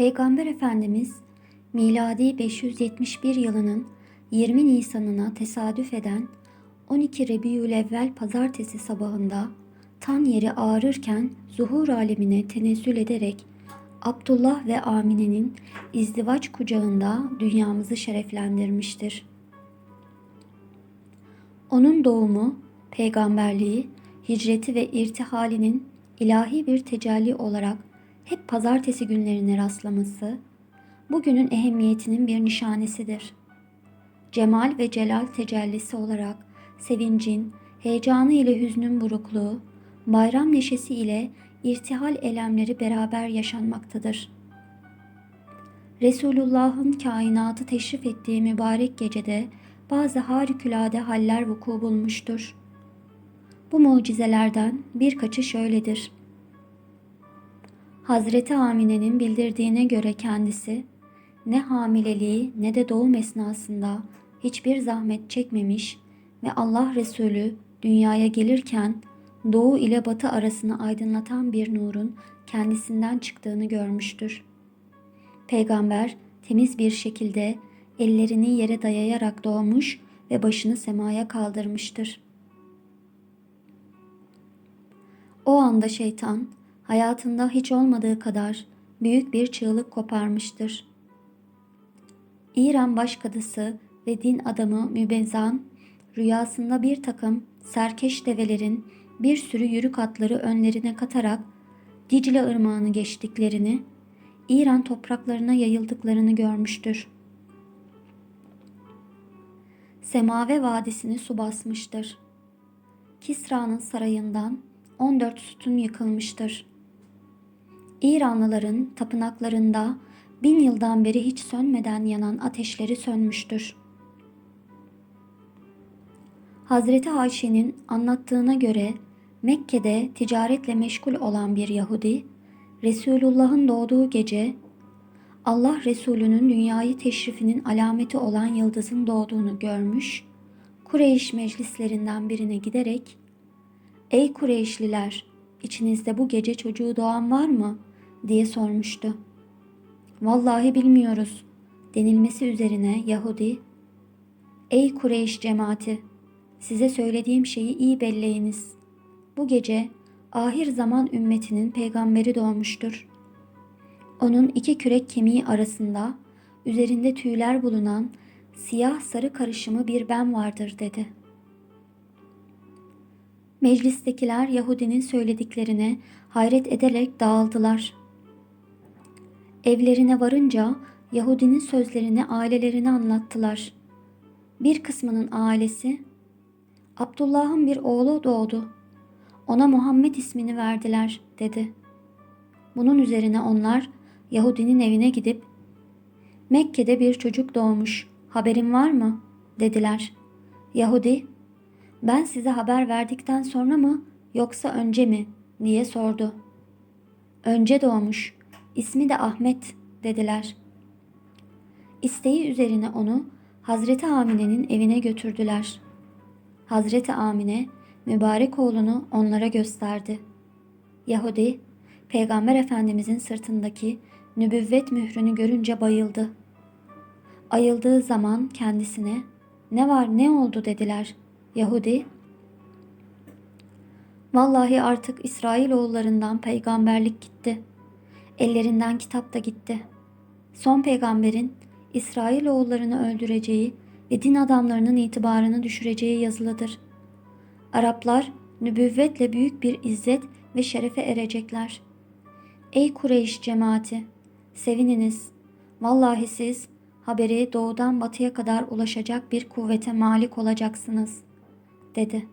Peygamber Efendimiz miladi 571 yılının 20 Nisan'ına tesadüf eden 12 Rebiülevvel pazartesi sabahında tan yeri ağrırken zuhur alemine tenezzül ederek Abdullah ve Amine'nin izdivaç kucağında dünyamızı şereflendirmiştir. Onun doğumu, peygamberliği, hicreti ve irtihalinin ilahi bir tecelli olarak hep pazartesi günlerine rastlaması, bugünün ehemmiyetinin bir nişanesidir. Cemal ve celal tecellisi olarak sevincin, heyecanı ile hüznün burukluğu, bayram neşesi ile irtihal elemleri beraber yaşanmaktadır. Resulullah'ın kainatı teşrif ettiği mübarek gecede bazı harikulade haller vuku bulmuştur. Bu mucizelerden birkaçı şöyledir. Hazreti Amine'nin bildirdiğine göre kendisi ne hamileliği ne de doğum esnasında hiçbir zahmet çekmemiş ve Allah Resulü dünyaya gelirken doğu ile batı arasını aydınlatan bir nurun kendisinden çıktığını görmüştür. Peygamber temiz bir şekilde ellerini yere dayayarak doğmuş ve başını semaya kaldırmıştır. O anda şeytan hayatında hiç olmadığı kadar büyük bir çığlık koparmıştır. İran başkadısı ve din adamı Mübezan rüyasında bir takım serkeş develerin bir sürü yürük atları önlerine katarak Dicle ırmağını geçtiklerini, İran topraklarına yayıldıklarını görmüştür. Semave Vadisi'ni su basmıştır. Kisra'nın sarayından 14 sütun yıkılmıştır. İranlıların tapınaklarında bin yıldan beri hiç sönmeden yanan ateşleri sönmüştür. Hazreti Ayşe'nin anlattığına göre Mekke'de ticaretle meşgul olan bir Yahudi, Resulullah'ın doğduğu gece Allah Resulü'nün dünyayı teşrifinin alameti olan yıldızın doğduğunu görmüş, Kureyş meclislerinden birine giderek ''Ey Kureyşliler, içinizde bu gece çocuğu doğan var mı?'' Diye sormuştu. ''Vallahi bilmiyoruz.'' denilmesi üzerine Yahudi ''Ey Kureyş cemaati, size söylediğim şeyi iyi belleyiniz. Bu gece ahir zaman ümmetinin peygamberi doğmuştur. Onun iki kürek kemiği arasında üzerinde tüyler bulunan siyah sarı karışımı bir ben vardır dedi. Meclistekiler Yahudinin söylediklerine hayret ederek dağıldılar. Evlerine varınca Yahudinin sözlerini ailelerine anlattılar. Bir kısmının ailesi Abdullah'ın bir oğlu doğdu. Ona Muhammed ismini verdiler dedi. Bunun üzerine onlar Yahudinin evine gidip Mekke'de bir çocuk doğmuş. Haberin var mı? dediler. Yahudi ben size haber verdikten sonra mı yoksa önce mi diye sordu. Önce doğmuş. İsmi de Ahmet dediler. İsteği üzerine onu Hazreti Amine'nin evine götürdüler. Hazreti Amine mübarek oğlunu onlara gösterdi. Yahudi, Peygamber Efendimizin sırtındaki nübüvvet mührünü görünce bayıldı. Ayıldığı zaman kendisine ne var ne oldu dediler. Yahudi, Vallahi artık İsrailoğullarından peygamberlik gitti. Ellerinden kitap da gitti. Son peygamberin İsrailoğullarını öldüreceği ve din adamlarının itibarını düşüreceği yazılıdır. Araplar nübüvvetle büyük bir izzet ve şerefe erecekler. Ey Kureyş cemaati! Sevininiz. Vallahi siz haberi doğudan batıya kadar ulaşacak bir kuvvete malik olacaksınız, dedi.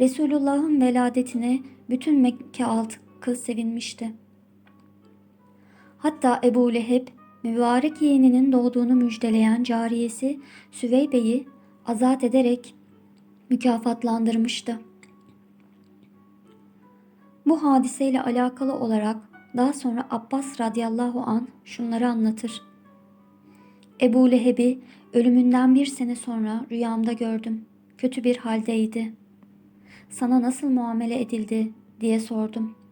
Resulullah'ın veladetine bütün Mekke halkı sevinmişti. Hatta Ebu Leheb mübarek yeğeninin doğduğunu müjdeleyen cariyesi Süveybe'yi azat ederek mükafatlandırmıştı. Bu hadiseyle alakalı olarak daha sonra Abbas radıyallahu an şunları anlatır. Ebu Leheb'i ölümünden bir sene sonra rüyamda gördüm. Kötü bir haldeydi. Sana nasıl muamele edildi diye sordum.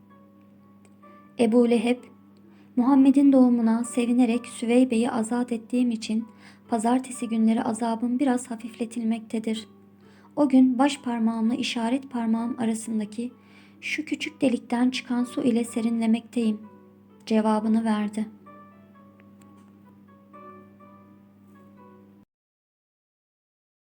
Ebu Leheb, Muhammed'in doğumuna sevinerek Süveybe'yi azat ettiğim için pazartesi günleri azabım biraz hafifletilmektedir. O gün baş parmağımla işaret parmağım arasındaki şu küçük delikten çıkan su ile serinlemekteyim. Cevabını verdi.''